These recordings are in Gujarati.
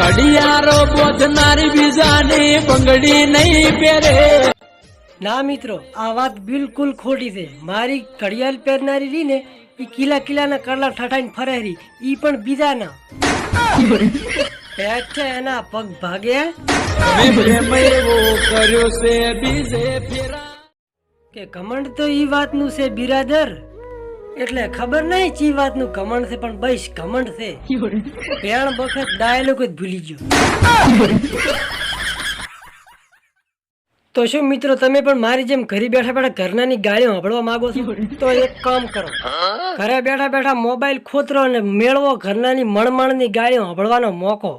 ઘડિયાળો બોધનારી બીજાની બંગડી નહીં પહેરે. ના મિત્રો આ વાત બિલકુલ ખોટી છે. મારી ઘડિયાળ પહેરનારી રીને એ કિલા કિલાના કરલા ઠઠાઈને ફરે રહી ઈ પણ બીજાના. છે એના પગ ફેરા. કે કમંડ તો ઈ વાતનું છે બિરાદર. એટલે ખબર નહીં ચી વાતનું કમંડ છે, પણ બસ કમંડ છે. પેણ વખત ડાયલોગ જ ભૂલી ગયો. તો શું મિત્રો, તમે પણ મારી જેમ ઘરે બેઠા બેઠા ઘરનાની ગાળીઓ સાંભળવા માંગો છો? તો એક કામ કરો. ઘરે બેઠા બેઠા મોબાઈલ ખોતરો અને મેળવો ઘરનાની મણમણની ગાળીઓ સાંભળવાનો મોકો.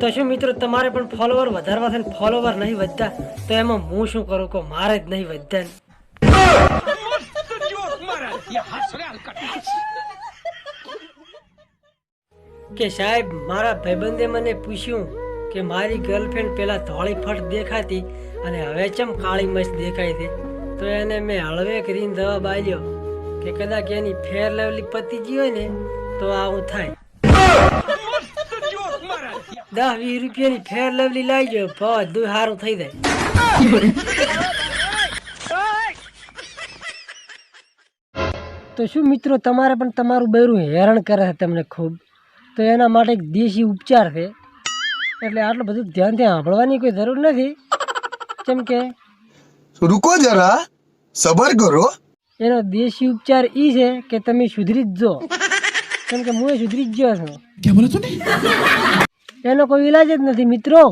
તો શું મિત્રો, તમારે પણ ફોલોવર વધારવા છે ફોલોવર નહીં વધતા, તો એમાં હું શું કરું કહો? મારે જ નહીં વધતા કે સાહેબ, મારા ભાઈબંધે મને પૂછ્યું કે મારી ગર્લફ્રેન્ડ પેલા ધોળી ફટ દેખાતી અને હવે ચમ કાળી મસ્ત દેખાય છે? તો એને મેં હળવે કરીને જવાબ આવ્યો કે કદાચ એની ફેર લેવલી પતી ગઈ હોય ને, તો આવું થાય. દસ વીસ રૂપિયાની ફેર લવલી લઈ જો બધું સારું થઈ જાય. તો શું મિત્રો તમારે પણ તમારું બૈરું હેરાન કરે છે તમને ખૂબ. તો એના માટે એક દેશી ઉપચાર છે. એટલે આટલું બધું ધ્યાનથી સાંભળવાની કોઈ જરૂર નથી. કેમ કે? રૂકો જરા સબર કરો. એનો દેશી ઉપચાર ઈ છે કે તમે સુધરી જ જો. કેમ કે હું સુધરી જ ગયો છું. એનો કોઈ ઈલાજ જ નથી મિત્રો.